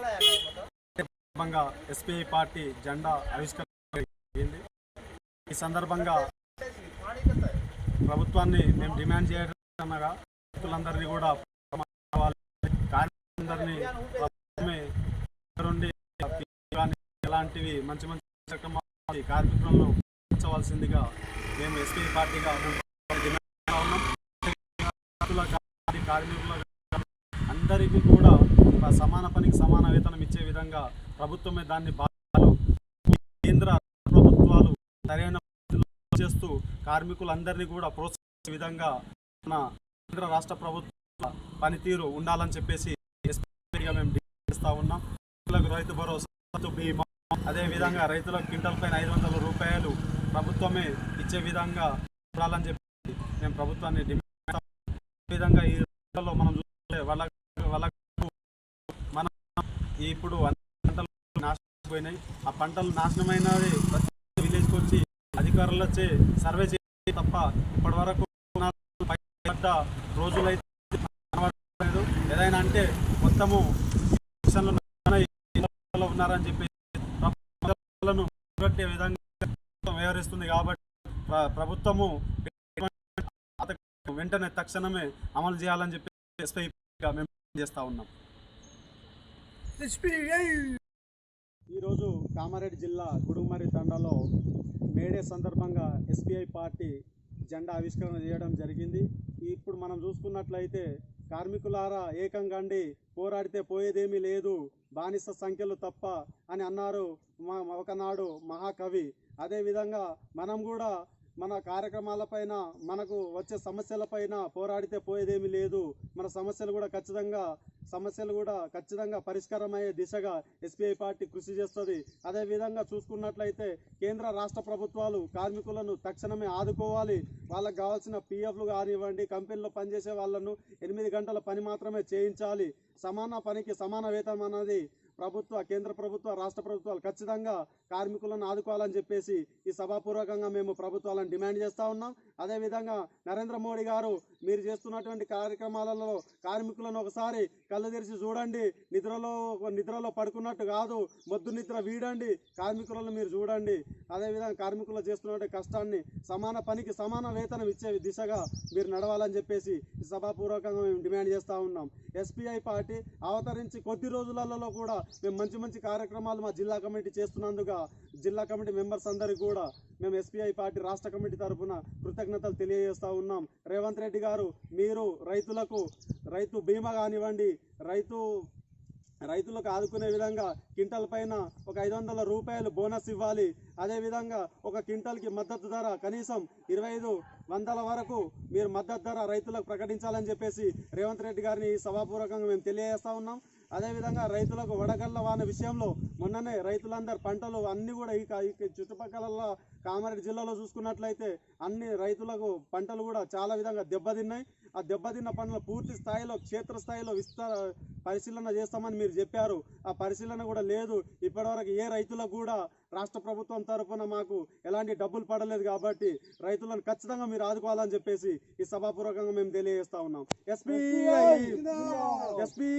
సందర్భంగా SPI party జెండా ఆవిష్కరణ జరిగింది ఈ సందర్భంగా ప్రభుత్వాన్ని మేము డిమాండ్ చేయగా రైతులందరినీ కూడా కావాలి. కార్మికులందరినీ ప్రభుత్వమే మంచి మంచి కార్యక్రమాలు కార్మికులను ఉంచవలసిందిగా మేము ఎస్పీ పార్టీగా ఉన్నాం కార్మికుల అందరికీ కూడా సమాన పనికి సమాన వేతనం ఇచ్చే విధంగా ప్రభుత్వమే దాన్ని కేంద్ర ప్రభుత్వాలు సరైన చేస్తూ కార్మికులందరినీ కూడా ప్రోత్సహించే విధంగా మన కేంద్ర రాష్ట్ర ప్రభుత్వ పనితీరు ఉండాలని చెప్పేసి మేము చేస్తా ఉన్నాం. రైతులకు రైతు భరోసా బీమా. అదే విధంగా రైతులకు క్వింటల్ పైన ఐదు వందల రూపాయలు ప్రభుత్వమే ఇచ్చే విధంగా ఉండాలని చెప్పి మేము ప్రభుత్వాన్ని డిమాండ్ విధంగా ఈ రోజుల్లో మనం చూస్తే వాళ్ళ వాళ్ళ మన ఇప్పుడు అన్ని పంటలు నాశనం పోయినాయి ఆ పంటలు నాశనమైనది ప్రతి విలేజ్కి వచ్చి అధికారులు వచ్చి సర్వే చేసి తప్ప ఇప్పటి వరకు పడ్డ రోజులైతే కనబడలేదు. ఏదైనా అంటే మొత్తము ఉన్నారని చెప్పి విధంగా వ్యవహరిస్తుంది కాబట్టి ప్రభుత్వము వెంటనే తక్షణమే అమలు చేయాలని చెప్పి మేము చేస్తా ఉన్నాం ఈరోజు కామారెడ్డి జిల్లా గుడుమరి తండాలో మేడే సందర్భంగా ఎస్బీఐ పార్టీ జెండా ఆవిష్కరణ చేయడం జరిగింది. ఇప్పుడు మనం చూసుకున్నట్లయితే కార్మికులారా ఏకంగాండి పోరాడితే పోయేదేమీ లేదు బానిస సంఖ్యలు తప్ప అని అన్నారు మా ఒకనాడు మహాకవి. అదేవిధంగా మనం కూడా మన కార్యక్రమాలపైన మనకు వచ్చే సమస్యలపైన పోరాడితే పోయేదేమీ లేదు. మన సమస్యలు కూడా ఖచ్చితంగా సమస్యలు కూడా ఖచ్చితంగా పరిష్కారమయ్యే దిశగా ఎస్బీఐ పార్టీ కృషి చేస్తుంది. అదేవిధంగా చూసుకున్నట్లయితే కేంద్ర రాష్ట్ర ప్రభుత్వాలు కార్మికులను తక్షణమే ఆదుకోవాలి. వాళ్ళకు కావాల్సిన పిఎఫ్లు కానివ్వండి కంపెనీలో పనిచేసే వాళ్ళను ఎనిమిది గంటల పని మాత్రమే చేయించాలి. సమాన పనికి సమాన వేతనం అనేది ప్రభుత్వ కేంద్ర ప్రభుత్వ రాష్ట్ర ప్రభుత్వాలు ఖచ్చితంగా కార్మికులను ఆదుకోవాలని చెప్పేసి ఈ సభాపూర్వకంగా మేము ప్రభుత్వాలను డిమాండ్ చేస్తూ ఉన్నాం. అదేవిధంగా నరేంద్ర మోడీ గారు మీరు చేస్తున్నటువంటి కార్యక్రమాలలో కార్మికులను ఒకసారి కళ్ళు తెరిచి చూడండి. నిద్రలో నిద్రలో పడుకున్నట్టు కాదు మొద్దు నిద్ర వీడండి. కార్మికులను మీరు చూడండి. అదేవిధంగా కార్మికులు చేస్తున్నటువంటి కష్టాన్ని సమాన పనికి సమాన వేతనం ఇచ్చే దిశగా మీరు నడవాలని చెప్పేసి సభాపూర్వకంగా మేము డిమాండ్ చేస్తూ ఉన్నాం. ఎస్పీఐ పార్టీ అవతరించి కొద్ది రోజులలో కూడా మేము మంచి మంచి కార్యక్రమాలు మా జిల్లా కమిటీ చేస్తున్నందుకు జిల్లా కమిటీ మెంబర్స్ అందరికీ కూడా మేము ఎస్పీఐ పార్టీ రాష్ట్ర కమిటీ తరఫున కృతజ్ఞతలు తెలియజేస్తూ ఉన్నాం. రేవంత్ రెడ్డి గారు మీరు రైతులకు రైతు బీమా కానివ్వండి రైతు రైతులకు ఆదుకునే విధంగా క్వింటల్ పైన ఒక ఐదు వందల రూపాయలు బోనస్ ఇవ్వాలి. అదేవిధంగా ఒక క్వింటల్కి మద్దతు ధర కనీసం ఇరవై ఐదు వందల వరకు మీరు మద్దతు ధర రైతులకు ప్రకటించాలని చెప్పేసి రేవంత్ రెడ్డి గారిని సభాపూర్వకంగా మేము తెలియజేస్తా ఉన్నాం. అదేవిధంగా రైతులకు వడగళ్ళ వాన విషయంలో మొన్ననే రైతులందరూ పంటలు అన్నీ కూడా ఈ ఈ చుట్టుపక్కల కామారెడ్డి జిల్లాలో చూసుకున్నట్లయితే అన్ని రైతులకు పంటలు కూడా చాలా విధంగా దెబ్బతిన్నాయి. ఆ దెబ్బతిన్న పంటలు పూర్తి స్థాయిలో క్షేత్ర స్థాయిలో విస్తార పరిశీలన చేస్తామని మీరు చెప్పారు. ఆ పరిశీలన కూడా లేదు. ఇప్పటివరకు ఏ రైతులకు కూడా రాష్ట్ర ప్రభుత్వం తరఫున మాకు ఎలాంటి డబ్బులు పడలేదు కాబట్టి రైతులను ఖచ్చితంగా మీరు ఆదుకోవాలని చెప్పేసి ఈ సభాపూర్వకంగా మేము తెలియజేస్తా ఉన్నాం. SP SP